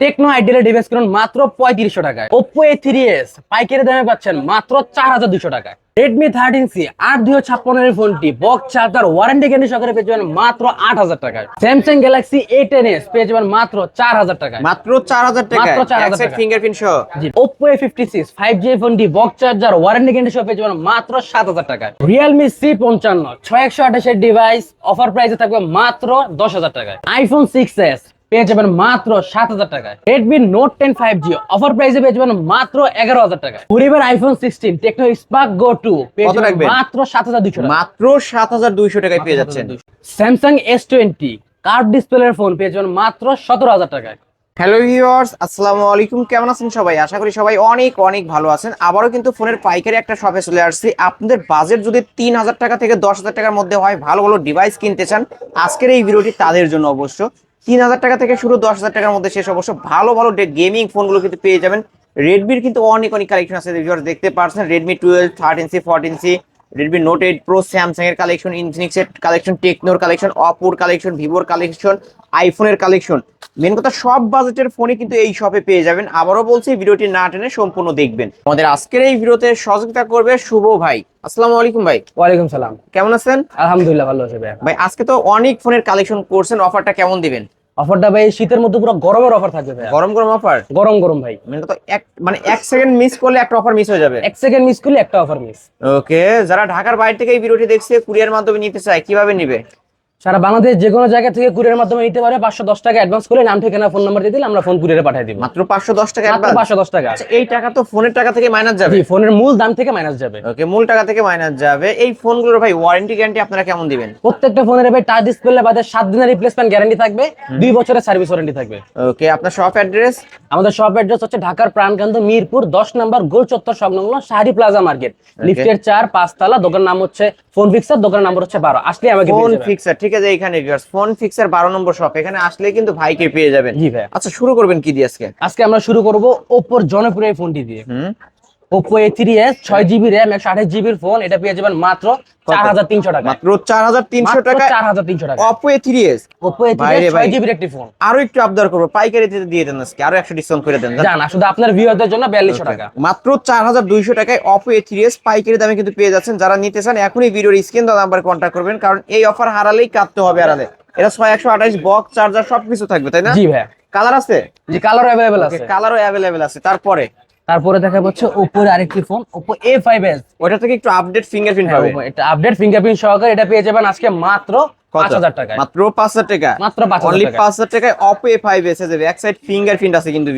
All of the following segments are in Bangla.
টেকনো আইডিয়াল ডিভাইস কিনুন মাত্র পঁয়ত্রিশশো টাকায়। ওপো এ থ্রি এস পাইকারি দামে পাচ্ছেন মাত্র চার হাজার দুশো টাকায়। রেডমি থার্টিন সি আট দুশো ছাপ্পান্নের ফোনটি বক্স চার্জার ওয়ারেন্টি গ্যারান্টি সহকারে পেয়ে যাবেন মাত্র আট হাজার টাকায়। Samsung Galaxy A ten S পেয়ে যাবেন মাত্র চার হাজার টাকায়। মাত্র চার হাজার টাকা মাত্র 4,000 টাকা। ফিঙ্গারপ্রিন্ট সহ। Oppo A fifty six five G ফোনটি বক্স চার্জার ওয়ারেন্টি গ্যারান্টি সহ পেয়ে যাবেন মাত্র সাত হাজার টাকায়। রিয়েলমি সি পঞ্চান্ন ছয় একশো আঠাশের ডিভাইস অফার প্রাইসে থাকবে মাত্র দশ হাজার টাকায়। আইফোন সিক্স এস পেয়ে যাবেন মাত্র সাত হাজার টাকায়। Redmi Note ten five G offer প্রাইসে পেয়ে যাবেন মাত্র এগারো হাজার টাকা পরিবার iPhone sixteen Tecno Spark Go two? মাত্র সাত হাজার দুইশো মাত্র সাত হাজার দুইশো টাকায় পেয়ে যাচ্ছেন। স্যামসাং এস টোয়েন্টি কার্ভ ডিসপ্লের ফোন পেয়ে যাবেন মাত্র সতেরো হাজার টাকায়। হ্যালো ভিউয়ার্স আসসালামু আলাইকুম। কেমন আছেন সবাই? আশা করি সবাই অনেক অনেক ভালো আছেন। আবারও কিন্তু ফোনের পাইকারি একটা শপে চলে আসছি। আপনাদের বাজেট যদি তিন হাজার টাকা থেকে দশ হাজার টাকার মধ্যে হয় ভালো ভালো ডিভাইস কিনতে চান আজকের এই ভিডিওটি তাদের জন্য অবশ্য। তিন হাজার টাকা থেকে শুরু দশ হাজার টাকার মধ্যে শেষ অবশ্য ভালো ভালো গেমিং ফোনগুলো কিন্তু পেয়ে যাবেন। রেডমির কিন্তু অনেক অনেক কালেকশন আছে দেখতে পারছেন। Redmi twelve thirteen C fourteen C Redmi Note eight Pro Samsung এর কালেকশন ইনফিনিক্স এর কালেকশন টেকনোর কালেকশন অপোর কালেকশন ভিভোর কালেকশন আইফোনের কালেকশন মেন কথা সব বাজেটের ফোনে কিন্তু এই শপে পেয়ে যাবেন। আবারও বলছি ভিডিওটি না টেনে সম্পূর্ণ দেখবেন। আমাদের আজকের এই ভিডিওতে সহযোগিতা করবে শুভ ভাই। আসসালামু আলাইকুম ভাই। ওয়ালাইকুম সালাম। কেমন আছেন? আলহামদুলিল্লাহ ভালো আছে ভাই ভাই আজকে তো অনেক ফোনের কালেকশন করছেন। অফারটা কেমন দিবেন? অফারটা ভাই শীতের মধ্যে পুরো গরমের অফার থাকবে ভাই গরম গরম অফার? গরম গরম ভাই। মানে তো এক মানে এক সেকেন্ড মিস করলে একটা অফার মিস হয়ে যাবে। এক সেকেন্ড মিস করলে একটা অফার মিস ওকে যারা ঢাকার বাইরে থেকে এই ভিডিওটি দেখছে কুরিয়ার মাধ্যমে নিতে চায় কীভাবে নিবে? সারা বাংলাদেশ যে কোনো জায়গা থেকে কুরিয়ার মাধ্যমে নিতে পারে পাঁচশো দশ টাকা অ্যাডভান্স করে নাম ঠিকানা ফোন নাম্বার দিয়ে দিলে আমরা ফোন কুরিয়ারে পাঠিয়ে দিব। মাত্র পাঁচশো দশ টাকা মাত্র পাঁচশো দশ টাকা। আচ্ছা এই টাকা তো ফোনের টাকা থেকে মাইনাস যাবে? ফোনের মূল দাম থেকে মাইনাস যাবে। ওকে মূল টাকা থেকে মাইনাস যাবে। এই ফোনগুলোর ভাই ওয়ারেন্টি গ্যারান্টি আপনারা কেমন দিবেন? প্রত্যেকটা ফোনের ভাই টাচ ডিসপ্লে বাদে সাত দিনের রিপ্লেসমেন্ট গ্যারান্টি থাকবে। দুই বছরের সার্ভিস ওয়ারেন্টি থাকবে। ওকে আপনার শপ অ্যাড্রেস আমাদের শপ অ্যাড্রেস হচ্ছে ঢাকার প্রাণকান্ত মিরপুর দশ নম্বর গোল চত্বর সংলগ্ন শাহরি প্লাজা মার্কেট। লিফটের চার পাঁচতলা দোকান নাম হচ্ছে ফোন ফিক্সার দোকানের নাম্বার হচ্ছে বারো। আসলে আমাকে ফোন ফিক্সার ঠিক আছে এখানে ফোন ফিক্সার বারো নম্বর শপ এখানে আসলে কিন্তু ভাইকে পেয়ে যাবেন। জি ভাই আচ্ছা শুরু করবেন কি দিয়ে আজকে? আজকে আমরা শুরু করব ওপর জনপ্রিয় ফোনটি দিয়ে। ওপ্পো এ থ্রি এস ছয় জিবি র্যাম একশো আঠাশ জিবির ফোন এটা পেয়ে যাবেন মাত্র চার হাজার তিনশো টাকা মাত্র চার হাজার তিনশো টাকা চার হাজার তিনশো টাকা Oppo A three S Oppo A three. ছয় জিবির একটি ফোন আরও একটু আবদার করব পাইকারিতে দিয়ে দেন আজকে আরও একশো ডিসকাউন্ট করে দেন জানা শুধু আপনার ভিউয়ারদের জন্য বিয়াল্লিশশো টাকা। মাত্র চার হাজার দুইশো টাকায় অপো এ থ্রি এস পাইকারি দামে কিন্তু পেয়ে যাচ্ছেন। যারা নিতে চান এখনই ভিডিওর স্ক্রিন দেওয়া নাম্বার কন্ট্যাক্ট করবেন কারণ এই অফার হারালেই কাটতে হবে হারালে এটা ছয় একশো আঠাশ বক্স চার্জার সবকিছু থাকবে তাই না? জি ভাই কালার আছে? জি কালার অ্যাভেলেবেল আছে। কালারও অ্যাভেলেবেল আছে তারপরে। তারপরে দেখা যাচ্ছে ওপ্পোর আরেকটি phone Oppo A five S ওটা থেকে একটু আপডেট ফিঙ্গারপ্রিন্ট পাবে এটা আপডেট ফিঙ্গারপ্রিন্ট সহকারে এটা পেয়ে যাবেন আজকে মাত্র পাঁচ হাজার টাকায়। মাত্র পাঁচ হাজার টাকা। মাত্র 5,000 অনলি। পাঁচ হাজার টাকায় অপো এ ফাইভ এসে এক সাইড ফিঙ্গারপ্রিন্ট আছে কিন্তু।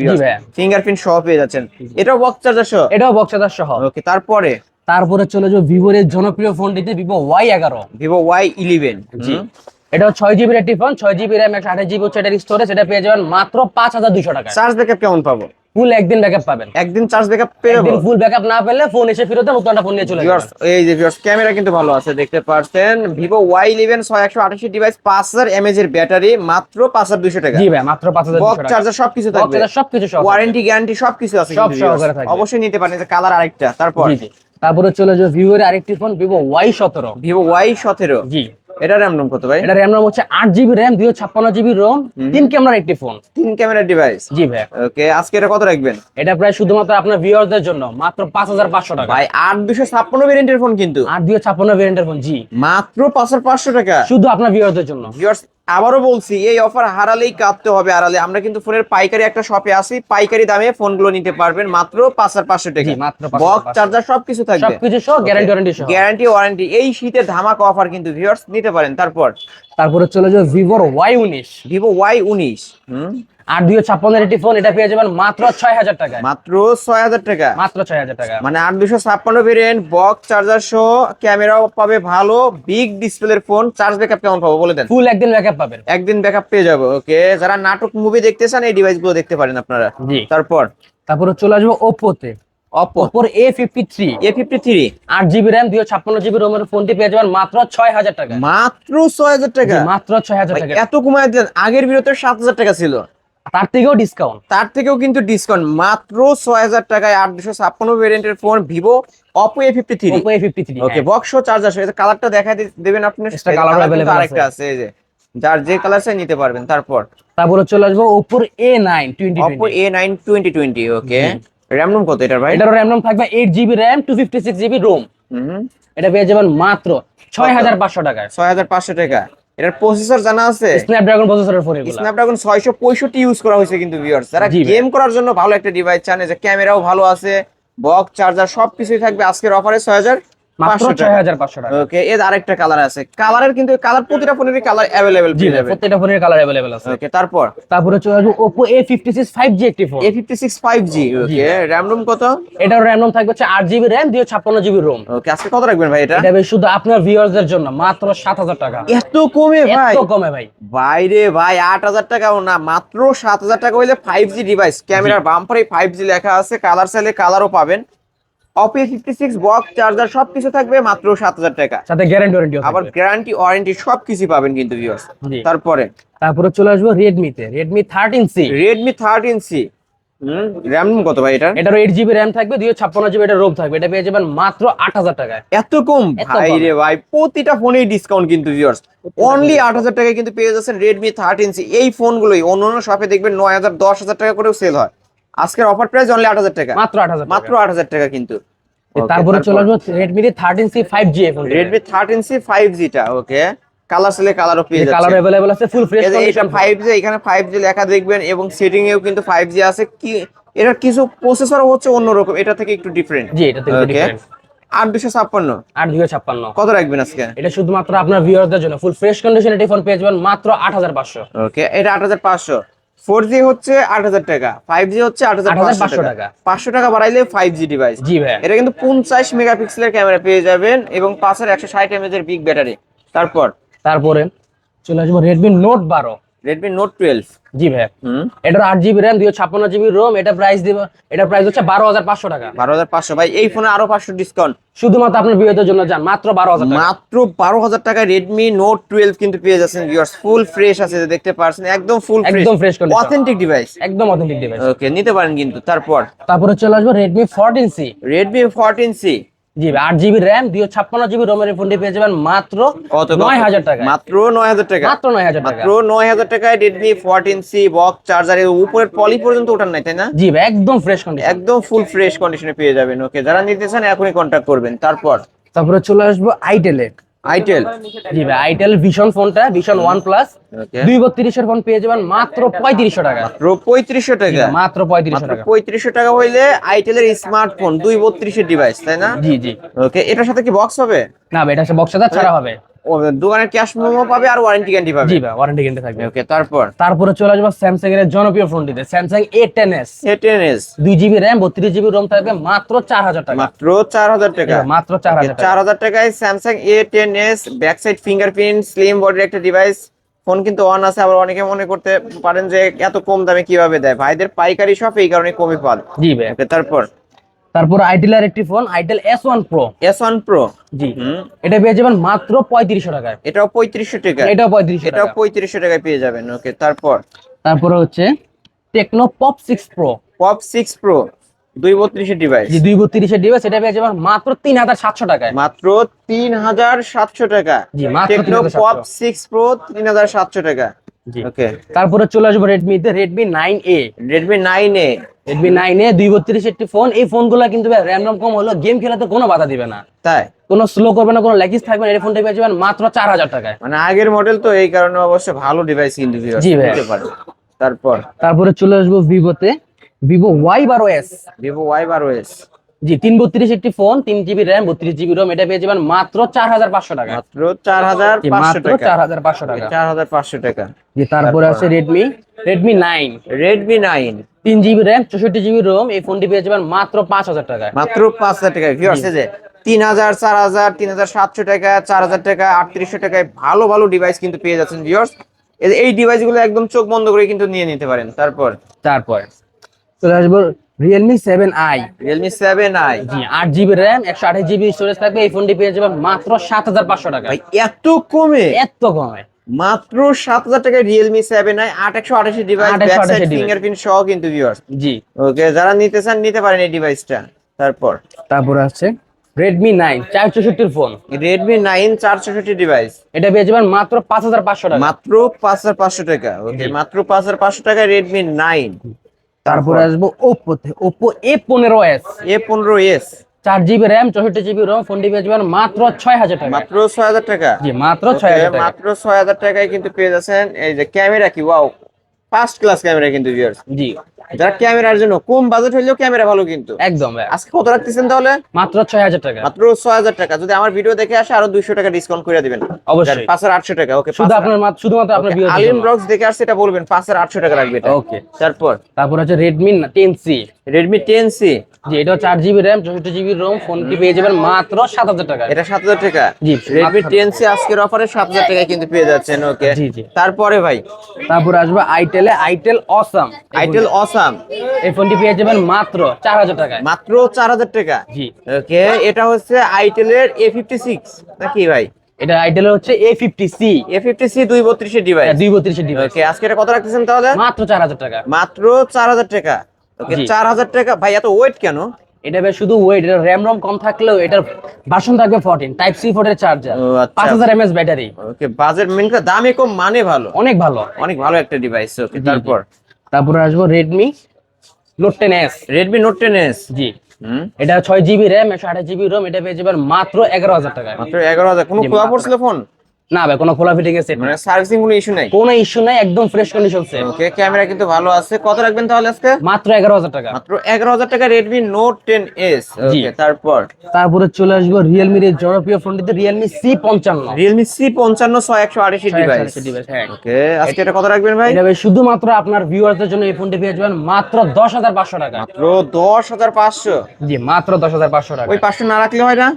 ফিঙ্গারপ্রিন্ট সহ পেয়ে যাচ্ছেন। এটাও বক্স চার্জার সহ? এটাও বক্সাদার সহ। ওকে তারপরে? তারপরে চলে যাও ভিভোর এর জনপ্রিয় ফোনটিতে ভিভো ওয়াই এগারো। Vivo Y eleven G. এটা ছয় জিবির একটি ফোন ছয় জিবি র্যাম একশো আঠাশ জিবি হচ্ছে এটার স্টোরেজ এটা পেয়ে যাবেন মাত্র পাঁচ হাজার দুশো টাকা চার্জ ব্যাকআপ কেমন পাবো? ফুল একদিন ব্যাকআপ পাবেন। একদিন চার্জ ব্যাকআপ পেয়ে একদিন ফুল ব্যাকআপ না পেলে ফোন এসে ফেরত দেন নতুন একটা ফোন নিয়ে চলে যাবেন। এই যে ভিউয়ার্স ক্যামেরা কিন্তু ভালো আছে দেখতে পাচ্ছেন ছয় একশো আঠাশি ডিভাইস পাঁচ হাজার এমএজ এর ব্যাটারি মাত্র পাঁচ হাজার দুশো টাকা। জি ভাই মাত্র পাঁচ হাজার বক্স চার্জার সবকিছু থাকবে। বক্সাদার সবকিছু সহ ওয়ারেন্টি গ্যারান্টি সবকিছু আছে সব সহকারে থাকবে। অবশ্যই নিতে পারেন কালার আরেকটা তারপর। তারপরে চলে যাও ভিভোর আরেকটি ফোন ভিভো ওয়াই সতেরো। ভিভো ওয়াই সতেরো। জি। এটা র্যাম রোম কত ভাই? এটা র্যাম রোম হচ্ছে আট জিবি র্যাম দুইশো ছাপ্পান্ন জিবি রোম তিন ক্যামেরার একটি ফোন তিন ক্যামেরার ডিভাইস জি ভাই ওকে আজকে এটা কত রাখবেন? এটা প্রায় শুধুমাত্র আপনার ভিউয়ারদের জন্য মাত্র পাঁচ হাজার পাঁচশো টাকা। ভাই আট দুশো ছাপ্পান্ন ভেরিয়েন্টের ফোন কিন্তু। আট দুইশো ছাপ্পান্ন ভেরিয়েন্টের ফোন জি। মাত্র পাঁচ হাজার পাঁচশো টাকা। শুধু আপনার ভিউয়ারদের জন্য। ভিউয়ার্স আবারও বলছি এই অফার হারালেই কাঁপতে হবে আড়ালে। আমরা কিন্তু ফোনের পাইকারি একটা শপে আসি পাইকারি দামে ফোনগুলো নিতে পারবেন মাত্র পাঁচ হাজার পাঁচশো টাকা। মাত্র বক্স চার্জার সবকিছু থাকবে। সবকিছু সহ গ্যারান্টি ওয়ারেন্টি সহ। গ্যারান্টি ওয়ারেন্টি এই শীতে ধামাক অফার কিন্তু ভিউয়ার্স নিতে পারেন। তারপর? তারপরে চলে যাও ভিভোর ওয়াই উনিশ। ভিভো ওয়াই উনিশ। আর ছাপ্পান্নের একটি ফোন এটা পেয়ে যাবেন মাত্র ছয় হাজার টাকায়। মাত্র ছয় হাজার টাকা। মাত্র ছয় হাজার টাকা। মানে আট দুশো ছাপ্পান্ন ভেরিয়েন্ট বক্স চার্জার সহ পাবে ভালো বিগ ডিসপ্লের ফোন চার্জ ব্যাকআপ কেমন পাবো বলে দেন? ফুল একদিন ব্যাকআপ পাবেন। একদিন ব্যাকআপ পেয়ে যাব ওকে যারা নাটক মুভি দেখতে চান এই ডিভাইসগুলো দেখতে পারেন আপনারা। তারপর? তারপরে চলে আসব ওপ্পোতে Oppo ওপ্পোর A fifty three A fifty three আট জিবি র্যাম দুইশো ছাপ্পান্ন জিবি রোমের ফোনটি পেয়ে যাবেন মাত্র ছয় হাজার টাকা মাত্র ছয় হাজার টাকা মাত্র ছয় হাজার টাকা এত কমায় দেন আগের বিরতে সাত হাজার টাকা ছিল। তার থেকেও ডিসকাউন্ট তার থেকেও কিন্তু ডিসকাউন্ট মাত্র ছয় হাজার টাকায় আট দুশো ছাপ্পান্ন ভেরিয়েন্টের phone Vivo Oppo A fifty three Oppo A fifty three okay box charger কালারটা দেখা দেবেন আপনি। কিন্তু available আরেকটা আছে। এই যে। যার যে কালার চাই নিতে পারবেন তারপর। তারপরে চলে আসব ওপোর A nine twenty Oppo A nine twenty twenty okay RAM ROM কত এটার ভাই? এটার র্যাম রোম থাকবে eight GB RAM two fifty six GB ROM hmm. এটা পেয়ে যাবেন মাত্র ছয় হাজার পাঁচশো টাকায়। ছয় হাজার পাঁচশো টাকা। এটার প্রসেসর জানা আছে? স্ন্যাপড্রাগন প্রসেসরের ফোন এগুলো। স্ন্যাপড্রাগন ছয়শো পঁয়ষট্টি ইউজ করা হয়েছে কিন্তু ভিউয়ার্স যারা গেম করার জন্য ভালো একটা ডিভাইস চান যে ক্যামেরাও ভালো আছে বক্স চার্জার সবকিছুই থাকবে আজকের অফারে ছয় হাজার। মাত্র পাঁচশো ছয় টাকা। ওকে এর আরেকটা কালার আছে। কালারের কিন্তু কালার প্রতিটা ফোনেরই কালার জি ফোনের কালার আছে। ওকে তারপর? তারপরে চলে আসব একটি ফোন কত? রোম থাকবে হচ্ছে ওকে আজকে কত রাখবেন ভাই এটা? এটা শুধু আপনার ভিউয়ারদের জন্য মাত্র সাত হাজার টাকা। এত কমে ভাই? এত কমে ভাই। বাইরে ভাই আট হাজার টাকাও না মাত্র সাত হাজার টাকা হইলে ফাইভ জি ডিভাইস ক্যামেরার বাম্পারে ফাইভ জি লেখা আছে কালার চাইলে কালারও পাবেন। অপে ফিফটি সিক্স বক্স চার্জার সবকিছু থাকবে মাত্র সাত হাজার টাকা। সাথে গ্যারান্টি ওয়ারেন্টি আবার গ্যারান্টি ওয়ারেন্টি সবকিছু পাবেন কিন্তু ভিউয়ার্স। তারপরে? তারপরে চলে আসব রেডমি তে Redmi thirteen C Redmi thirteen C RAM কত ভাই এটা এটার এইট জিবি র্যাম থাকবে দুই ছাপ্পান্ন জিবি এটা রোম থাকবে। এটা পেয়ে যাবেন মাত্র আট হাজার টাকায়। এত কম? ভাই রে ভাই প্রতিটা ফোনেই ডিসকাউন্ট কিন্তু ভিউয়ার্স অনলি আট হাজার টাকায় কিন্তু পেয়ে যাচ্ছেন রেডমি থার্টিন সি এই ফোনগুলোই অন্য অন্য শপে দেখবেন নয় হাজার দশ হাজার টাকা করেও সেল হয়। আজকের অফার প্রাইস অনলি আট হাজার টাকা। মাত্র আট হাজার মাত্র আট হাজার টাকা কিন্তু। তারপরে চলে আসব C five G phone Redmi thirteen C five জিটা okay colour সেলে কালারও পেয়ে যাচ্ছে। কালার অ্যাভেলেবল আছে ফুল ফ্রেশ ফাইভ জি এখানে ফাইভ জি লেখা দেখবেন এবং সেটিং এও কিন্তু ফাইভ জি আছে। কি এটার কিছু প্রসেসর হচ্ছে অন্যরকম এটা থেকে একটু ডিফারেন্ট জি এটা থেকে ডিফারেন্ট আট দুশো ছাপ্পান্ন। আট দুই ছাপ্পান্ন। কত রাখবেন আজকে? এটা শুধুমাত্র আপনার ভিউয়ারদের জন্য। ফুল ফ্রেশ কন্ডিশন এটি ফোন পেয়ে যাবেন মাত্র আট হাজার পাঁচশো। ওকে এটা আট হাজার পাঁচশো। ফোর জি হচ্ছে আট হাজার টাকা ফাইভ জি হচ্ছে আট হাজার পাঁচশো 8,500 টাকা। টাকা। পাঁচশো টাকা বাড়াইলে ফাইভ জি ডিভাইস জি ভাই এটা কিন্তু পঞ্চাশ মেগাপিক্সেলের ক্যামেরা পেয়ে যাবেন এবং পাঁচ হাজার একশো ষাট এমএজ এর বিগ ব্যাটারি তারপর? তারপরে চলে আসব রেডমি নোট বারো। রেডমি নোট টুয়েলভ জি ভাই হুম। এটার আট জিবি র্যাম দুই ছাপ্পান্ন জিবি রোম এটা প্রাইস দিব এটা প্রাইস হচ্ছে বারো হাজার পাঁচশো টাকা। বারো হাজার পাঁচশো। ভাই এই ফোনে আরও পাঁচশো ডিসকাউন্ট শুধুমাত্র আপনার ভিউয়ারদের জন্য যান মাত্র বারো হাজার টাকা। মাত্র বারো হাজার টাকা রেডমি নোট টুয়েলভ কিন্তু পেয়ে যাচ্ছেন ভিউয়ার্স ফুল ফ্রেশ আছে যে দেখতে পারছেন একদম ফুল একদম ফ্রেশ। অথেন্টিক ডিভাইস একদম অথেন্টিক ডিভাইস ওকে নিতে পারেন কিন্তু তারপর। তারপরে চলে আসব Redmi fourteen C Redmi fourteen C G আট জিবি র্যাম দুই ছাপ্পান্ন জিবি রোমের ফোনটি পেয়ে যাবেন মাত্র নয় হাজার টাকা মাত্র নয় হাজার টাকা। মাত্র নয় হাজার মাত্র নয় হাজার টাকায় রেডমি ফোরটিন সি বক্স চার্জারের উপরের পলি পর্যন্ত ওঠান নাই তাই না? জি একদম ফ্রেশ কন্ডিশন একদম ফুল ফ্রেশ কন্ডিশনে পেয়ে যাবেন ওকে যারা নিতে চান এখনই কন্ট্যাক্ট করবেন। তারপর? তারপরে চলে আসব আইটেলে আইটেল। জি ভাই আইটেল ভিশন ফোনটা ভিশন ওয়ান প্লাস দুই বত্রিশের ফোন পেয়ে যাবেন মাত্র পঁয়ত্রিশশো টাকা। মাত্র পঁয়ত্রিশশো টাকা। মাত্র পঁয়ত্রিশশো টাকা। পঁয়ত্রিশশো টাকা হইলে আইটেলের স্মার্টফোন দুই বত্রিশের ডিভাইস তাই না? জি জি। ওকে এটার সাথে কি বক্স হবে? না ভাই এটা বক্স ছাড়া হবে। দোকানের ক্যাশ মেমো পাবে আর ওয়ারেন্টি গ্যারান্টি পাবে? জি ভাই ওয়ারেন্টি গ্যারান্টি থাকবে। ওকে তারপর? তারপরে চলে আসব স্যামসাং এর জনপ্রিয় ফোনটিতে Samsung A ten S S দুই জিবি রোম থাকবে মাত্র চার হাজার টাকা। মাত্র চার হাজার টাকা। মাত্র চার হাজার টাকা। চার হাজার টাকায় Samsung A ten S back side fingerprint slim বডির একটা ডিভাইস ফোন কিন্তু অন আছে আবার অনেকে মনে করতে পারেন যে এত কম দামে কীভাবে দেয়? ভাইদের পাইকারি শপ এই কারণে কমই পান জি ভাই। তারপর? তারপর আইটেল এর একটি phone itel S one pro S one pro জি। এটা পেয়ে যাবেন মাত্র পঁয়ত্রিশশো টাকায়। এটাও পঁয়ত্রিশশো টাকা এটাও পঁয়ত্রিশশো এটাও পঁয়ত্রিশশো টাকায় পেয়ে যাবেন। ওকে তারপর? তারপরে হচ্ছে Tecno pop six pro pop six pro দুই বত্রিশের ডিভাইস যে দুই বত্রিশের ডিভাইস এটা পেয়ে যাবেন মাত্র তিন হাজার সাতশো টাকায়। মাত্র তিন হাজার সাতশো টাকা। জি, টেকনো পপ সিক্স প্রো তিন হাজার সাতশো টাকা। জি। ওকে। তারপরে চলে আসব রেডমিতে Redmi nine A Redmi nine A Redmi nine A দুই বত্রিশ একটি ফোন এই ফোনগুলো কিন্তু র্যান্ডম কম হলো গেম খেলাতে কোনো বাধা দিবে না। তাই? কোনো স্লো করবে না কোনো ল্যাগিস থাকবে না এই ফোনটা পেয়ে যাবেন মাত্র চার হাজার টাকায়। মানে আগের মডেল তো এই কারণে অবশ্য ভালো ডিভাইস কিন্তু জি ভাই। তারপর? তারপরে চলে আসব ভিভোতে। ভিভো ওয়াই বারো এস ভিভো ওয়াই বারো এস জি তিন বত্রিশ একটি ফোন তিন জিবি র্যাম বত্রিশ জিবি রোম এটা পেয়ে যাবেন মাত্র চার হাজার পাঁচশো টাকা মাত্র চার হাজার পাঁচশো মাত্র চার হাজার পাঁচশো টাকা। চার হাজার পাঁচশো টাকা। জি তারপরে আছে Redmi Redmi nine Redmi nine তিন জিবি র্যাম চৌষট্টি জিবি রোম এই ফোনটি পেয়ে যাবেন মাত্র পাঁচ হাজার টাকায়। মাত্র পাঁচ হাজার টাকা ভিউয়ার্স এই যে তিন হাজার চার হাজার তিন হাজার সাতশো টাকা চার হাজার টাকা আটত্রিশশো টাকায় ভালো ভালো ডিভাইস কিন্তু পেয়ে যাচ্ছেন ভিউয়ার্স এই ডিভাইসগুলো একদম চোখ বন্ধ করে কিন্তু নিয়ে নিতে পারেন। তারপর? তারপর? চলে আসব Realme seven i Realme seven i আট জিবি র্যাম একশো আঠাশ জিবি স্টোরেজ থাকবে। এই ফোনটি পেয়ে যাবেন মাত্র সাত হাজার পাঁচশো টাকা এত কমে? এত কমে। মাত্র সাত হাজার টাকায় রিয়েলমি সেভেন আই আট একশো আঠাশি ডিভাইস 828 ব্যাক সাইড ফিঙ্গারপ্রিন্ট সহ কিন্তু ভিউয়ার্স জি। ওকে যারা নিতে চান নিতে পারেন এই ডিভাইসটা তারপর। তারপর আছে রেডমি নাইন চার চৌষট্টির ফোন রেডমি নাইন চার চৌষট্টি ডিভাইস এটা পেয়ে যাবেন মাত্র পাঁচ হাজার পাঁচশো টাকা। মাত্র পাঁচ হাজার পাঁচশো টাকা। ওকে মাত্র পাঁচ হাজার পাঁচশো টাকা রেডমি নাইন তারপরে আসব ওপ্পোতে ওপ্পো এ পনেরো এস এ পনেরো এস চার জিবি র্যাম চৌষট্টি জিবি রোম ফোনটি পেয়ে যাবেন মাত্র ছয় হাজার টাকা মাত্র ছয় হাজার টাকা? জি মাত্র ছয় হাজার মাত্র ছয় হাজার টাকায় কিন্তু পেয়ে যাচ্ছেন এই যে ক্যামেরা কি ওয়াও ফার্স্ট ক্লাস ক্যামেরা কিন্তু ভিউয়ার্স জি। যারা ক্যামেরার জন্য কম বাজেট হইলেও ক্যামেরা ভালো কিন্তু। একদম আজকে কত রাখতেছেন তাহলে? মাত্র ছয় হাজার টাকা। মাত্র ছয় হাজার টাকা। যদি আমার ভিডিও দেখে আসে আরও দুইশো টাকা ডিসকাউন্ট করে দিবেন। অবশ্যই। পাঁচ হাজার আটশো টাকা ওকে শুধু আপনার মাত্র শুধুমাত্র আপনার ভিউ আলিম ব্লগস দেখে আসছে এটা বলবেন পাঁচ হাজার আটশো টাকা রাখবে এটা। ওকে তারপর? তারপর ten C Redmi ten C জি এটা চার জিবি র্যাম চৌষট্টি জিবি রোম ফোনটি পেয়ে যাবেন মাত্র সাত হাজার টাকা এটা সাত হাজার টাকা? জি। টেন সি আজকের অফারে সাত হাজার টাকায় কিন্তু পেয়ে যাচ্ছেন ওকে জি, জি। তারপরে ভাই? তারপর আসবে আইটেলে আইটেল অসাম আইটেল অসাম এই ফোনটি পেয়ে যাবেন মাত্র চার হাজার টাকায়। মাত্র চার হাজার টাকা? জি। ওকে এটা হচ্ছে আইটেলের এ ফিফটি সিক্স নাকি ভাই? এটা আইটেল হচ্ছে A fifty C A fifty C দুই বত্রিশের ডিভাইস দুই বত্রিশের ডিভাইস ওকে আজকে এটা কত রাখতেছেন তাহলে? মাত্র চার হাজার টাকা। মাত্র চার হাজার টাকা। ওকে? জি। চার হাজার টাকা। ভাই এত ওয়েট কেন? এটা বেশ শুধু ওয়েট এটা র্যাম রম কম থাকলেও এটার ভাষণ থাকবে ফোরটিন টাইপ সি চার্জার ও, আচ্ছা। পাঁচ হাজার এমএস ব্যাটারি ওকে বাজেট মেন দামে কম মানে ভালো। অনেক ভালো। অনেক ভালো একটা ডিভাইস ওকে তারপর? তারপরে আসব ten S Redmi note ten S জি। এটা ছয় জিবি র্যাম একশো আঠাশ জিবি রোম এটা পেয়ে যাবেন মাত্র এগারো হাজার টাকায়। মাত্র এগারো হাজার। কোনো খোলা পড়ছিল ফোন না ভাই কোনো খোলা ফিটিং এর সেট মানে সার্ভিসিং কোনো ইস্যু নাই? কোনো ইস্যু নাই একদম fresh condition set okay camera কিন্তু ভালো আছে। কত রাখবেন তাহলে আজকে? মাত্র এগারো হাজার টাকা। মাত্র এগারো হাজার টাকা রেডমি নোট টেন এস জি। ওকে তারপর? তারপরে চলে আসব রিয়েলমির এই জনপ্রিয় ফোনটিতে পঞ্চান্ন। ছয় একশো আঠাশি ডিভাইস হ্যাঁ। ওকে আজকে এটা কত রাখবেন ভাই? এটা শুধুমাত্র আপনার ভিউয়ারদের জন্য এই ফোনটি পেয়ে যাবেন মাত্র দশ হাজার পাঁচশো টাকা। মাত্র দশ হাজার পাঁচশো। জি মাত্র দশ হাজার পাঁচশো টাকা। ওই পাঁচশো না রাখলে হয় না?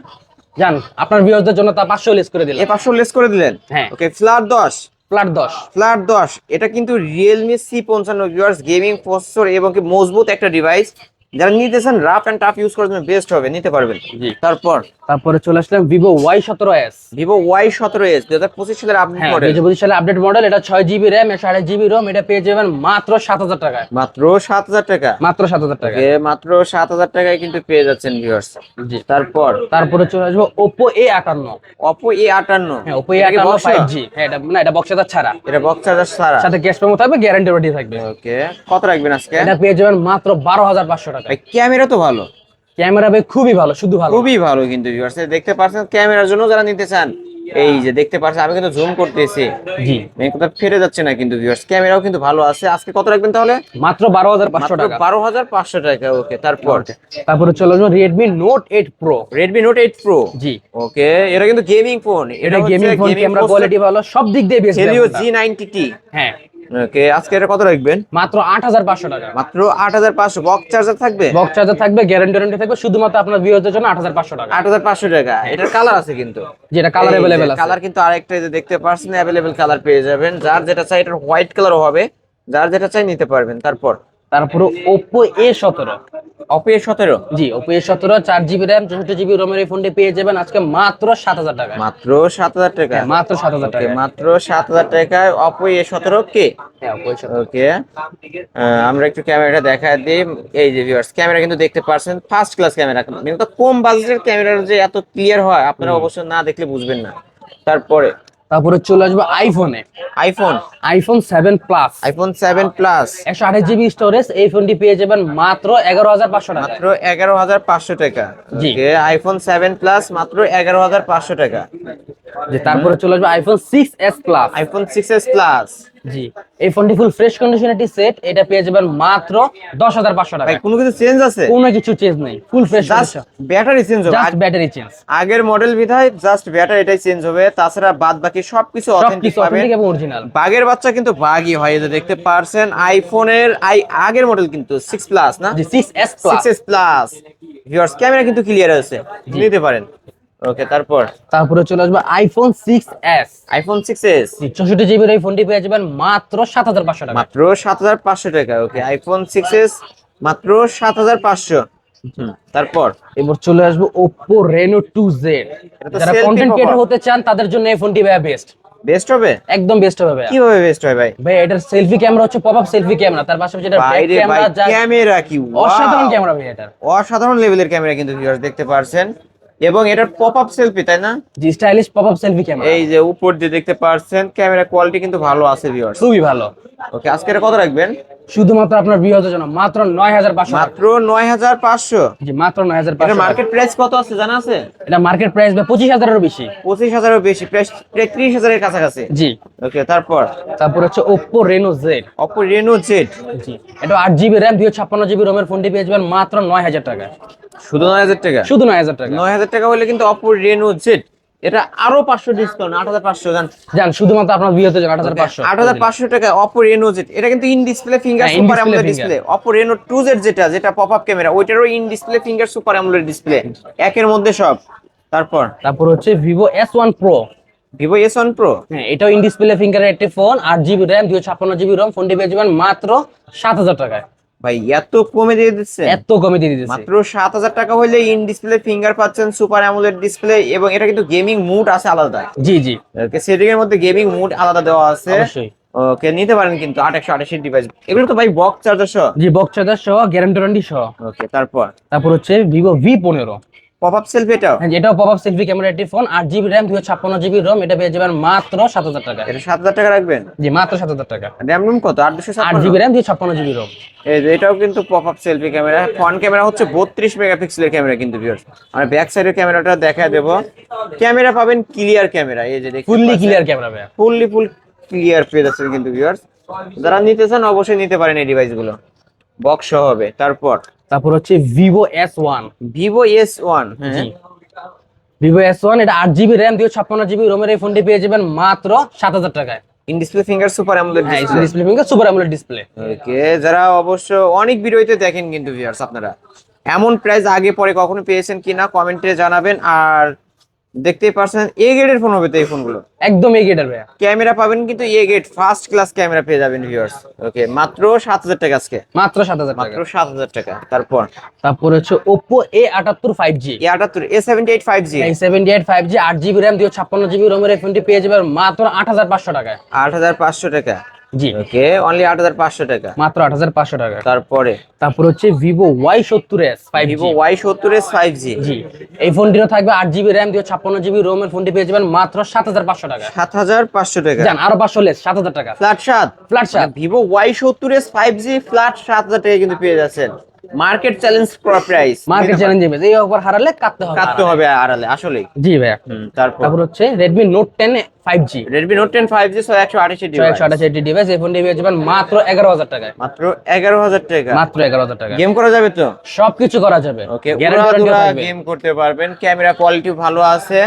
জান আপনার ভিউয়ারদের জন্য তা পাঁচশো লেস করে দিলাম। এই পাঁচশো লেস করে দিলেন? হ্যাঁ। ওকে ফ্ল্যাট দশ। ফ্ল্যাট দশ। ফ্ল্যাট দশ। এটা কিন্তু রিয়েলমি সি পঞ্চান্ন ভিউয়ার্স গেমিং প্রসেসর এবং কি মজবুত একটা ডিভাইস যারা নিতেছেন রাফ অ্যান্ড টাফ ইউজ করার জন্য বেস্ট হবে নিতে পারবেন। তারপর? তারপরে চলে আসলাম ভিভো ওয়াই সতেরো এস ভিভো ওয়াই সতেরো এস দু হাজার পঁচিশ সালের আপডেট হ্যাঁ মডেল দুই পঁচিশ সালে আপডেট মডেল এটা ছয় জিবি র্যাম আঠাশ জিবি রোম এটা পেয়ে যাবেন মাত্র সাত হাজার টাকায়। মাত্র সাত হাজার টাকা। মাত্র সাত হাজার টাকা এ মাত্র সাত হাজার টাকায় কিন্তু পেয়ে যাচ্ছেন ভিউয়ার্স জি। তারপর? তারপরে চলে আসব ওপো এ আটান্ন। অপো এ আটান্ন। হ্যাঁ ওপো এ আটান্ন ফাইভ জি হ্যাঁ এটা না এটা বক্স ছাড়া। এটা বক্স চার্জার সারা সাথে ক্যাশ পেমো থাকবে গ্যারান্টি ওয়ারেন্টি থাকবে। ওকে কত রাখবেন আজকে? এটা পেয়ে যাবেন মাত্র বারো হাজার পাঁচশো টাকা ভাই ক্যামেরা তো ভালো। ক্যামেরা ভাই খুবই ভালো শুধু ভালো। খুবই ভালো কিন্তু ভিউয়ার্স দেখতে পাচ্ছেন ক্যামেরার জন্য যারা নিতে চান এই যে দেখতে পাচ্ছেন আমি কিন্তু জুম করতেছি। জি। মেন কথা ফিরে যাচ্ছে না কিন্তু ভিউয়ার্স ক্যামেরাও কিন্তু ভালো আছে। আজকে কত রাখবেন তাহলে? মাত্র বারো হাজার পাঁচশো মাত্র টাকা। বারো হাজার পাঁচশো টাকা ওকে তারপর? তারপরে চলে আসব Redmi note eight pro Redmi note eight pro জি। ওকে এটা কিন্তু গেমিং ফোন এটা গেমিং ফোন ক্যামেরা কোয়ালিটি ভালো সব দিক দিয়ে বেশ হেলিও জি নাইনটি টি হ্যাঁ। ওকে আজকে এটা কত রাখবেন? মাত্র আট হাজার পাঁচশো টাকা। মাত্র আট হাজার পাঁচশো। বক্স চার্জার থাকবে? বক্স চার্জার থাকবে গ্যারান্টি ওয়ারেন্টি থাকবে শুধুমাত্র আপনার ভিউয়ারদের জন্য আট হাজার পাঁচশো টাকা। আট হাজার পাঁচশো টাকা। এটার কালার আছে কিন্তু। যেটা কালার অ্যাভেলেবেল আছে। কালার কিন্তু আরেকটা যে দেখতে পাচ্ছেন অ্যাভেলেবেল কালার পেয়ে যাবেন। যার যেটা চাই এটার হোয়াইট কালারও হবে। যার যেটা চাই নিতে পারবেন। তারপর তারপরে ওপো এ সতেরো। অপো এ সতেরো? জি ওপো এ সতেরো চার জিবি র্যাম চৌষট্টি জিবি রোমের এই ফোনটি পেয়ে যাবেন আজকে মাত্র সাত হাজার টাকা মাত্র সাত হাজার টাকা? হ্যাঁ, মাত্র সাত হাজার টাকা মাত্র সাত হাজার টাকায় অপো এ সতেরো কে? হ্যাঁ ওপো ওকে আমরা একটু ক্যামেরাটা দেখা দিই। এই যে ভিউয়ার্স ক্যামেরা কিন্তু দেখতে পাচ্ছেন ফার্স্ট ক্লাস ক্যামেরা। কিন্তু কম বাজেটের ক্যামেরার যে এত ক্লিয়ার হয় আপনারা অবশ্য না দেখলে বুঝবেন না। তারপরে তারপরে চলে আসবে আইফোনে iPhone iPhone seven plus iPhone seven plus একশো আঠাশ জিবি স্টোরেজ এই ফোনটি পেয়ে যাবেন মাত্র এগারো হাজার পাঁচশো টাকা। মাত্র এগারো হাজার পাঁচশো টাকা। জি। আইফোন সেভেন প্লাস মাত্র এগারো হাজার পাঁচশো টাকা। জি তারপরে চলে আসবে iPhone six S plus iPhone six S plus জি। এই ফোনটি ফুল ফ্রেশ কন্ডিশন একটি সেট এটা পেয়ে যাবেন মাত্র দশ হাজার পাঁচশো টাকা। ভাই কোনো কিছু চেঞ্জ আছে? কোনো কিছু চেঞ্জ নেই ফুল ফ্রেশ ব্যাটারি চেঞ্জ হবে। জাস্ট ব্যাটারি চেঞ্জ আগের মডেল বিধায় জাস্ট ব্যাটারি এটাই চেঞ্জ হবে। তাছাড়া বাদ বাকি সবকিছু অথেন্টিক পাবেন। এবং অরিজিনাল বাঘের বাচ্চা কিন্তু বাঘই হয় যে দেখতে পারছেন। আইফোনের আই আগের মডেল কিন্তু সিক্স প্লাস না? জি six plus six S plus viewers camera কিন্তু ক্লিয়ার আছে। নিতে পারেন। ওকে তারপর? তারপরে চলে আসবে iPhone six S iPhone six S চৌষট্টি জিবির এই ফোনটি পেয়ে যাবেন মাত্র সাত হাজার পাঁচশো টাকা। মাত্র সাত হাজার পাঁচশো টাকা ওকে আইফোন সিক্স এস মাত্র সাত হাজার পাঁচশো। তারপর? এবার চলে আসবে রেনো টু জেড যারা কন্টেন্ট ক্রিয়েটর হতে চান তাদের জন্য এই ফোনটি ভাইয়া বেস্ট বেস্ট হবে? একদম বেস্ট হবে ভাইয়া। কীভাবে বেস্ট হয় ভাই? ভাই এটার সেলফি ক্যামেরা হচ্ছে পপ আপ সেলফি ক্যামেরা তার পাশাপাশি এটা ব্যাক ক্যামেরা যা ক্যামেরা কি? অসাধারণ ক্যামেরা ভাই এটার। অসাধারণ লেভেলের ক্যামেরা কিন্তু ভিউয়ার্স দেখতে পারছেন। এবং এটার পপ আপ সেলফি তাই না? জি stylish pop up selfie camera এই যে উপর দিয়ে দেখতে পারছেন ক্যামেরা কোয়ালিটি কিন্তু ভালো আছে ভিউয়ার্স খুবই ভালো। ওকে আজকে এটা কত রাখবেন? শুধুমাত্র আপনার বিহতের জন্য মাত্র নয় হাজার পাঁচশো মাত্র নয় হাজার পাঁচশো? জি মাত্র নয় হাজার পাঁচশো মার্কেট প্রাইস কত আছে জানা আছে? এটা মার্কেট প্রাইস পঁচিশ হাজারেরও বেশি। পঁচিশ হাজারের বেশি প্রায় প্রায় ত্রিশ হাজারের কাছাকাছি। জি। ওকে তারপর? তারপর হচ্ছে Oppo Reno Z Oppo Reno Z জি। এটা আট জিবি র্যাম দুশো ছাপ্পান্ন জিবি রোমের ফোনটি পেয়ে যাবেন মাত্র নয় হাজার টাকা। শুধু নয় হাজার টাকা? শুধু নয় হাজার টাকা। নয় হাজার টাকা হলে কিন্তু অপো রেনো জেড এটা আরও পাঁচশো ডিসকাউন্ট আট হাজার পাঁচশো জান। জান শুধুমাত্র আপনার জন্য আট হাজার পাঁচশো। আট হাজার পাঁচশো টাকা অপো রেনো জেড এটা কিন্তু in display finger super AMOLED display Oppo Reno two Z যেটা যেটা pop up camera ওইটারও in display finger super AMOLED display একের মধ্যে সব। তারপর? তারপর হচ্ছে Vivo S one pro Vivo S one pro হ্যাঁ এটাও ইন ডিসপ্লে ফিঙ্গারের একটি ফোন আট জিবি র্যাম দুশো ছাপ্পান্ন জিবি রোম ফোনটি পেয়ে যাবেন মাত্র সাত হাজার টাকায়। ভাই এত কমে দিয়ে দিচ্ছে এত কমে দিয়ে দিচ্ছে মাত্র সাত হাজার টাকা হলে ইন ডিসপ্লে ফিঙ্গার পাচ্ছেন সুপার অ্যামোলেড ডিসপ্লে এবং এটা কিন্তু গেমিং মুড আছে আলাদা। জি জি। সেটিং এর মধ্যে গেমিং মুড আলাদা দেওয়া আছে। অবশ্যই। ওকে নিতে পারেন কিন্তু আট একশো আঠাশি ডিভাইস এগুলো তো ভাই বক্স চার্জার সহ? জি বক্স চার্জার সহ গ্যারান্টি সহ ওকে তারপর? তারপর হচ্ছে ভিভো ভি পনেরো। সেলফি এটাও? হ্যাঁ এটাও পপ সেলফি ক্যামেরা একটি ফোন আট জিবি এটা পেয়ে যাবেন মাত্র সাত হাজার টাকা। এটা টাকা রাখবেন? জি মাত্র সাত হাজার টাকা। কত? জিবি এই যে এটাও কিন্তু সেলফি ক্যামেরা ফ্রন্ট ক্যামেরা হচ্ছে মেগাপিক্সেলের ক্যামেরা কিন্তু ভিউয়ার্স আমরা ব্যাক সাইডের ক্যামেরাটা দেখা দেবো। ক্যামেরা পাবেন ক্লিয়ার ক্যামেরা এই যে দেখতে fully clear camera fully full clear পেয়ে যাচ্ছেন কিন্তু ভিউয়ার্স যারা নিতে চান অবশ্যই নিতে পারেন এই ডিভাইসগুলো বক্স হবে। তারপর? তারপর হচ্ছে Vivo S one Vivo S one হ্যাঁ। ভিভো এস ওয়ান এটা আট জিবি র্যাম দুশো ছাপ্পান্ন জিবি রোমের এই ফোনটি পেয়ে যাবেন মাত্র সাত হাজার টাকায়। In display finger super AMOLED display display finger super AMOLED display okay যারা অবশ্য অনেক ভিডিওতে দেখেন কিন্তু ভিউয়ার্স আপনারা এমন প্রাইস আগে পরে কখনো পেয়েছেন কিনা কমেন্টে জানাবেন। আর দেখতেই পারছেন এ গ্রেডের ফোন হবে তো এই ফোনগুলো একদম এই গেটার ভাইয়া। ক্যামেরা পাবেন কিন্তু A grade first class camera পেয়ে যাবেন ভিউয়ার্স ওকে মাত্র সাত হাজার টাকা আজকে। মাত্র সাত হাজার টাকা। মাত্র সাত হাজার টাকা। তারপর? তারপর হচ্ছে ওপ্পো এ আটাত্তর ফাইভ জি এ আটাত্তর A seventy eight five G এই সেভেন্টি এইট ফাইভ জি আট জিবি র্যাম দুশো ছাপ্পান্ন জিবি রোমের ফোনটি পেয়ে যাবেন মাত্র আট হাজার পাঁচশো টাকায়। আট হাজার পাঁচশো টাকা। জি। ওকে অনলি আট হাজার পাঁচশো টাকা। মাত্র আট হাজার পাঁচশো টাকা। তারপরে? তারপর হচ্ছে এস ফাইভ ভিভো ওয়াই সত্তর ফাইভ জি জি। এই ফোনটিরও থাকবে আট জিবি র্যাম ROM ছাপ্পান্ন জিবি রোমের ফোনটি পেয়ে যাবেন মাত্র সাত হাজার পাঁচশো টাকা। সাত হাজার পাঁচশো টাকা। জান আরও পাঁচশো লেস সাত হাজার টাকা। ফ্ল্যাট সাত। ফ্ল্যাট সাত। ভিভো ওয়াই সত্তর এস ফাইভ জি ফ্ল্যাট সাত হাজার টাকা কিন্তু পেয়ে যাচ্ছেন। Market challenge price market challenge এই অফার হারালে কাটতে হবে। কাটতে হবে আসলেই। জি ভাইয়া। তারপর? তারপর হচ্ছে নোট টেন ফাইভ জি ছয় একশো আঠাশি একশো আঠাশ এইটি ডিভাইস এই ফোনটি পেয়ে যাবেন মাত্র এগারো হাজার টাকায়। মাত্র এগারো হাজার টাকা। মাত্র এগারো হাজার টাকা গেম করা যাবে তো? সবকিছু করা যাবে। ওকে গ্যারান্টি গেম করতে পারবেন ক্যামেরা কোয়ালিটি ভালো আছে।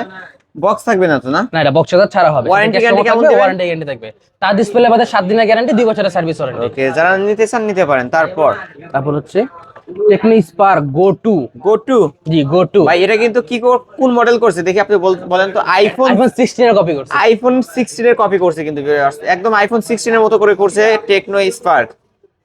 বক্স থাকবে না তো না? না এটা বক্স ছাড়া হবে। Warranty guarantee কেমন দেবেন? ওয়ারেন্টি গ্যারান্টি থাকবে। তার ডিসপ্লে বাদে সাত দিনের গ্যারান্টি দুই বছরের সার্ভিস ওয়ারেন্টি ওকে যারা নিতে চান নিতে পারেন। তারপর? তারপর হচ্ছে Tecno spark go two go two জি গো টু ভাই এটা কিন্তু কি কোন মডেল করছে? দেখি আপনি বল- বলেন তো। আইফোন আইফোন সিক্সটিন এর কপি করছে। আইফোন সিক্সটিন এর কপি করছে কিন্তু। একদম আইফোন সিক্সটিন এর মতো করে করছে টেকনো স্পার্ক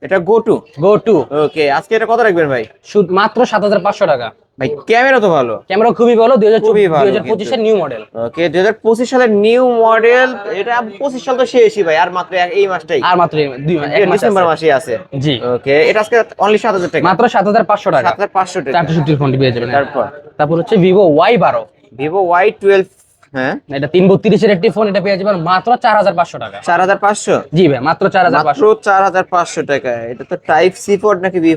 এটা গো টু গো টু ওকে আজকে এটা কত রাখবেন ভাই? শুধু মাত্র সাত হাজার পাঁচশো টাকা। ভাই ক্যামেরা তো ভালো। ক্যামেরা খুবই ভালো দুই হাজার ভালো দুই হাজার পঁচিশের নিউ মডেল ওকে দুই হাজার পঁচিশ সালের নিউ মডেল এটা পঁচিশ সাল তো শেষই ভাই আর মাত্র এই মাসটাই। আর মাত্র দুই মাস ডিসেম্বর মাসে আছে। জি। ওকে এটা আজকে অনলি সাত হাজার টাকা। মাত্র সাত হাজার পাঁচশো টাকা। সাত হাজার পাঁচশো টাকা। চারশো সত্তর ফোনটি পেয়ে যাবেন। তারপর? তারপর হচ্ছে ভিভো ওয়াই বারো। ভিভো ওয়াই টুয়েলভ হ্যাঁ। এটা তিন বত্রিশের একটি ফোন এটা পেয়ে যাবেন মাত্র চার হাজার পাঁচশো টাকা। চার হাজার পাঁচশো? জি ভাই মাত্র চার হাজার পাঁচশো। চার হাজার পাঁচশো টাকা। এটা তো টাইপ সি পোর্ট নাকি B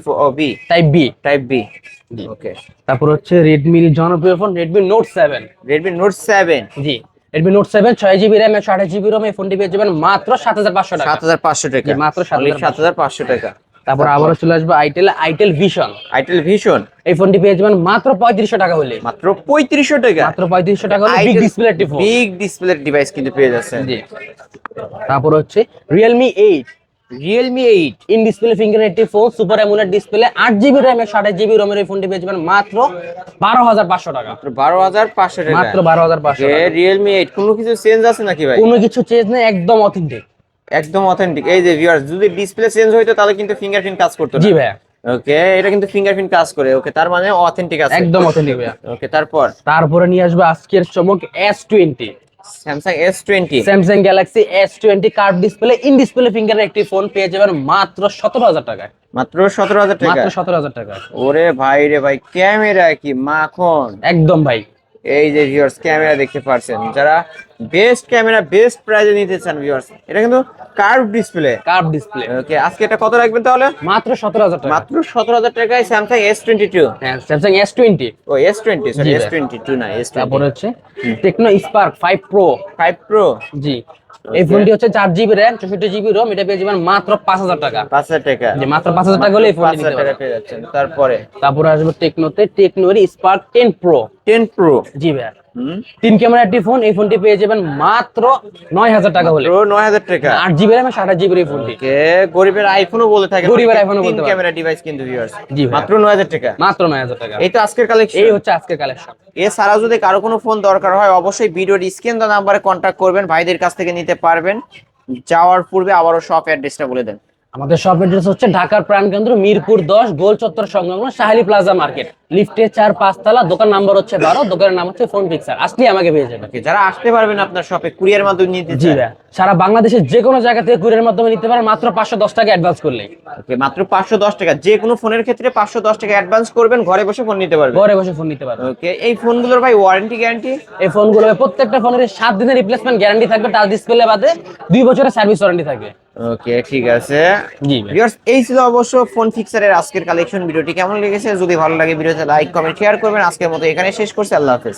type B type B okay তারপর হচ্ছে রেডমির জনপ্রিয় phone Redmi note seven Redmi note seven জি। রেডমি নোট সেভেন ছয় জিবি র্যাম একশো আঠাশ জিবি রোম এই ফোনটি পেয়ে যাবেন মাত্র সাত হাজার পাঁচশো টাকা। সাত হাজার পাঁচশো টাকা। মাত্র 7,500 সাত হাজার পাঁচশো টাকা। তারপর আবারও চলে আসবে Itel Itel vision Itel vision এই ফোনটি পেয়ে যাবেন মাত্র পঁয়ত্রিশশো টাকা হলে। মাত্র পঁয়ত্রিশশো টাকা। মাত্র পঁয়ত্রিশশো টাকা হলে big display big display device কিন্তু পেয়ে যাচ্ছেন। জি। তারপর হচ্ছে Realme eight Realme eight in display finger একটি ফোন সুপার অ্যামোলেড ডিসপ্লে আট জিবি র্যাম একশো আঠাশ জিবি রোমের এই ফোনটি পেয়ে যাবেন মাত্র বারো হাজার পাঁচশো টাকা। বারো হাজার পাঁচশো টাকা মাত্র বারো হাজার পাঁচশো রিয়েলমি এইট কোনো কিছু চেঞ্জ আছে নাকি ভাই? কোনো কিছু চেঞ্জ নেই একদম অথেন্টিক একদম অথেন্টিক এই যে ভিউয়ার্স যদি ডিসপ্লে চেঞ্জ হইতো তাহলে কিন্তু ফিঙ্গারপ্রিন্ট কাজ করতো জি ভাইয়া। ওকে এটা কিন্তু ফিঙ্গারপ্রিন্ট কাজ করে। ওকে তার মানে অথেন্টিক আছে। একদম অথেন্টিক ভাইয়া। ওকে তারপর? তারপরে নিয়ে আসবে আজকের চমক S twenty Samsung S twenty Samsung Galaxy S twenty curve display in display finger একটি ফোন পেয়ে যাবেন মাত্র সতেরো হাজার টাকায়। মাত্র সতেরো হাজার টাকা? মাত্র সতেরো হাজার টাকা। ওরে ভাই রে ভাই ক্যামেরা কি মাখন? একদম ভাই। এই যে ভিউয়ার্স ক্যামেরা দেখতে পারছেন যারা বেস্ট ক্যামেরা বেস্ট প্রাইজে নিতে চান ভিউয়ার্স এটা কিন্তু curve display curve display okay আজকে এটা কত রাখবেন তাহলে? মাত্র সতেরো হাজার টাকা। মাত্র সতেরো হাজার টাকায় স্যামসাং এস টোয়েন্টি টু হ্যাঁ স্যামসাং এস টোয়েন্টি ও এস টোয়েন্টি সরি জি এস ভাই। টোয়েন্টি টু না এস তারপরে হচ্ছে Tecno spark five pro five pro জি। এই ফোনটি হচ্ছে চার জিবি র্যাম চৌষট্টি জিবি রোম এটা পেয়ে যাবেন মাত্র পাঁচ হাজার টাকা। পাঁচ হাজার টাকা। যে মাত্র পাঁচ হাজার টাকা হলে এই ফোনটি নিতে পারবেন। পেয়ে যাচ্ছেন। তারপরে? তারপরে আসবে টেকনোতে টেকনোর spark ten pro ten pro. জি ভাই তিন ক্যামেরা একটি ফোন এই ফোনটি পেয়ে যাবেন মাত্র নয় হাজার টাকা হলে। নয় হাজার টাকা। আট জিবি র্যাম সাত জিবি এই ফোনটি। গরিবের আইফোনও বলে থাকে। গরিবের তিন বলতে ক্যামেরা ডিভাইস কিন্তু ভিউয়ার্স জি মাত্র নয় হাজার টাকা। মাত্র নয় হাজার টাকা। এই তো আজকের কালেকশন এই হচ্ছে আজকের কালেকশন এছাড়া যদি কারও কোনো ফোন দরকার হয় অবশ্যই ভিডিওর স্ক্রিন নাম্বারে কন্ট্যাক্ট করবেন ভাইদের কাছ থেকে নিতে পারবেন। যাওয়ার পূর্বে আবারও শপ অ্যাড্রেসটা বলে দেন। আমাদের শপ অ্যাড্রেস হচ্ছে ঢাকার প্রাণকেন্দ্র মিরপুর দশ গোল চত্বর সংলগ্ন সাহালি প্লাজা মার্কেট লিফটে চার পাঁচতলা দোকান নাম্বার হচ্ছে বারো দোকানের নাম হচ্ছে ফোন ফিক্সার আসলে আমাকে পেয়ে যাবেন। Okay, যারা আসতে পারবেন আপনার শপে কুরিয়ার মাধ্যমে নিতে জি সারা বাংলাদেশের যে কোনো জায়গা থেকে কুরিয়ার মাধ্যমে নিতে পারেন মাত্র পাঁচশো দশ টাকা অ্যাডভান্স করলে। ওকে মাত্র পাঁচশো দশ টাকা। যে কোনো ফোনের ক্ষেত্রে পাঁচশো দশ টাকা অ্যাডভান্স করবেন ঘরে বসে ফোন নিতে পারবেন। ঘরে বসে ফোন নিতে পারবেন। ওকে এই ফোনগুলোর ভাই ওয়ারেন্টি গ্যারান্টি এই ফোনগুলো প্রত্যেকটা ফোনের সাত দিনের রিপ্লেসমেন্ট গ্যারান্টি থাকবে টাচ ডিসপ্লে বাদে দুই বছরের সার্ভিস ওয়ারেন্টি থাকবে। ওকে ঠিক আছে। জি ভিউয়ার্স এই ছিল অবশ্য ফোন ফিক্সারের আজকের কালেকশন ভিডিওটি কেমন লেগেছে? যদি ভালো লাগে ভিডিওতে লাইক কমেন্ট শেয়ার করবেন। আজকের মতো এখানে শেষ করছি। আল্লাহ হাফেজ।